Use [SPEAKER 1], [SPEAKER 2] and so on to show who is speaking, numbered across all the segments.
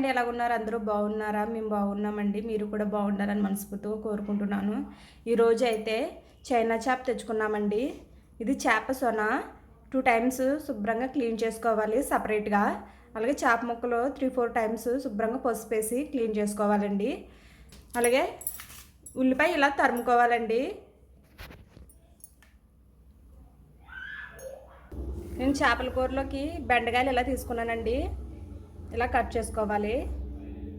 [SPEAKER 1] అండి ఎలాగున్నారు? అందరూ బాగున్నారా? మేము బాగున్నామండి. మీరు కూడా బాగుండాలని మనస్ఫూర్తిగా కోరుకుంటున్నాను. ఈరోజు అయితే చైనా చేప తెచ్చుకున్నామండి. ఇది చేప సొన. టూ టైమ్స్ శుభ్రంగా క్లీన్ చేసుకోవాలి సపరేట్గా. అలాగే చేప ముక్కలు త్రీ ఫోర్ టైమ్స్ శుభ్రంగా పసుపు వేసి క్లీన్ చేసుకోవాలండి. అలాగే ఉల్లిపాయ ఇలా తరుముకోవాలండి. నేను చేపల కూరలోకి బెండకాయలు ఇలా తీసుకున్నానండి. ఇలా కట్ చేసుకోవాలి?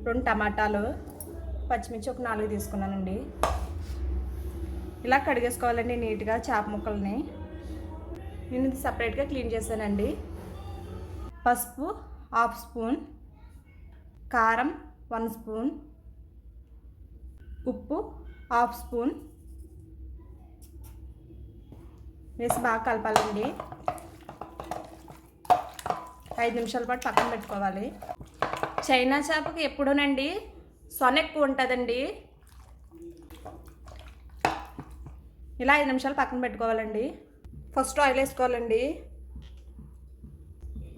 [SPEAKER 1] రెండు టమాటాలు పచ్చిమిర్చి ఒక నాలుగు తీసుకున్నానండి. ఇలా కడిగేసుకోవాలండి నీట్గా చేప ముక్కల్ని. నేను ఇది సపరేట్గా క్లీన్ చేశానండి. పసుపు హాఫ్ స్పూన్ కారం వన్ స్పూన్ ఉప్పు హాఫ్ స్పూన్. వేసి బాగా కలపాలండి. ఐదు నిమిషాల పాటు పక్కన పెట్టుకోవాలి. చైనా చేపకి ఎప్పుడూనండి సొన ఎక్కువ ఉంటుందండి. ఇలా ఐదు నిమిషాలు పక్కన పెట్టుకోవాలండి. ఫస్ట్ ఆయిల్ వేసుకోవాలండి.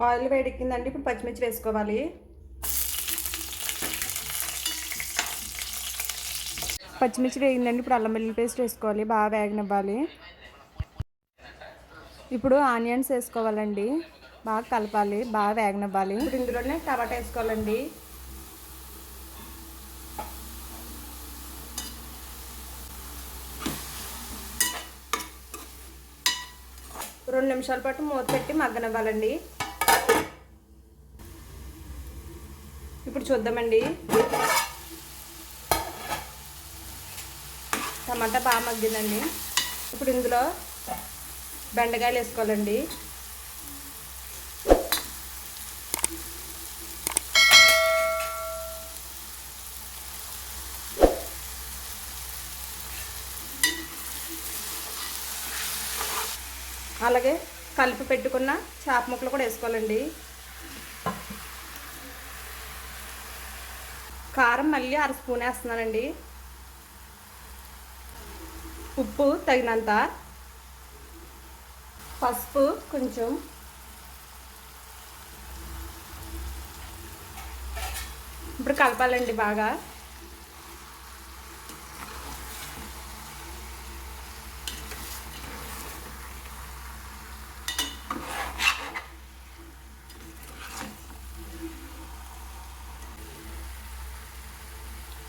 [SPEAKER 1] ఆయిల్ వేడెక్కిందండి ఇప్పుడు పచ్చిమిర్చి వేసుకోవాలి. పచ్చిమిర్చి వేగిందండి ఇప్పుడు అల్లం వెల్లుల్లి పేస్ట్ వేసుకోవాలి బాగా వేగనివ్వాలి. ఇప్పుడు ఆనియన్స్ వేసుకోవాలండి. బాగా కలపాలి బాగా వేగనివ్వాలి. ఇప్పుడు ఇందులోనే టమాటా వేసుకోవాలండి. రెండు నిమిషాల పాటు మూత పెట్టి మగ్గనివ్వాలండి. ఇప్పుడు చూద్దామండి. టమాటా బాగా మగ్గిందండి. ఇప్పుడు ఇందులో బెండకాయలు వేసుకోవాలండి. అలాగే కలిపి పెట్టుకున్న చేప ముక్కలు కూడా వేసుకోవాలండి. కారం మళ్ళీ అర స్పూన్ వేస్తున్నానండి. ఉప్పు తగినంత. పసుపు కొంచెం. ఇప్పుడు కలపాలండి బాగా.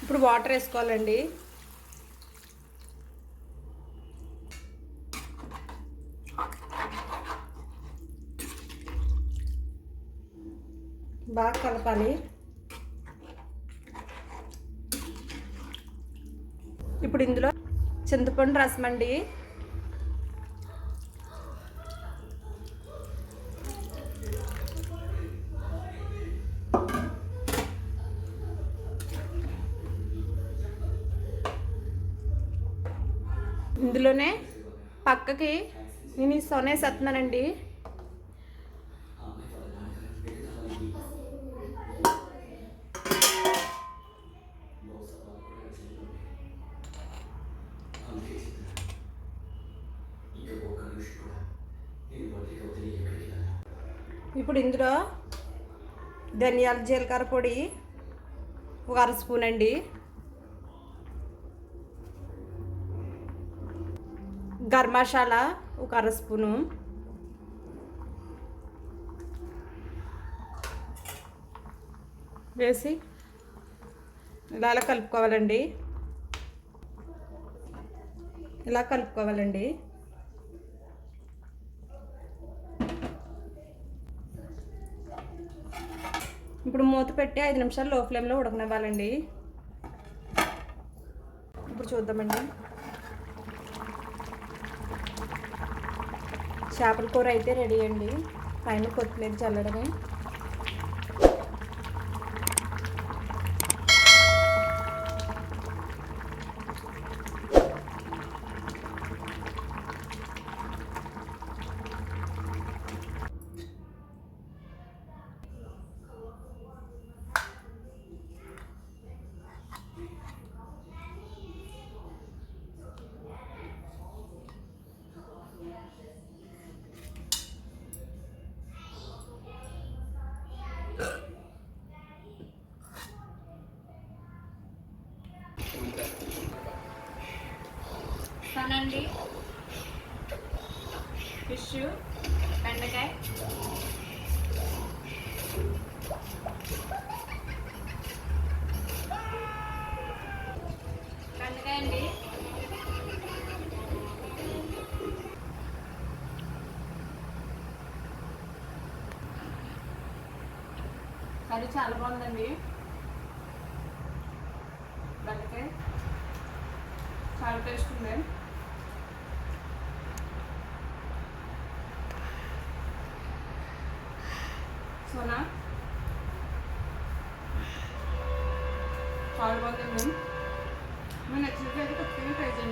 [SPEAKER 1] ఇప్పుడు వాటర్ వేసుకోవాలండి. బాగా కలపాలి. ఇప్పుడు ఇందులో చింతపండు రసం అండి ఇందులోనే పక్కకి నేను ఈ సొనేసేస్తున్నానండి ఇప్పుడు ఇందులో ధనియాల జీలకర్ర పొడి ఒక అర స్పూన్ అండి. గరం మసాలా ఒక అర స్పూను. వేసి ఇలా ఇలా కలుపుకోవాలండి. ఇలా కలుపుకోవాలండి. ఇప్పుడు మూత పెట్టి ఐదు నిమిషాలు లో ఫ్లేమ్లో ఉడకనివ్వాలండి. ఇప్పుడు చూద్దామండి. చేపల కూర అయితే రెడీ అండి. పైన కొత్తిమీర చల్లడమే. ఫిష్ బెండకాయ. బెండకాయ అండి. కర్రీ చాలా బాగుందండి. బెండకాయ. చాలా టేస్ట్ ఉంది. না? ফারবাদের নুন মানে চিজটা একটু ফেলে খাইছেন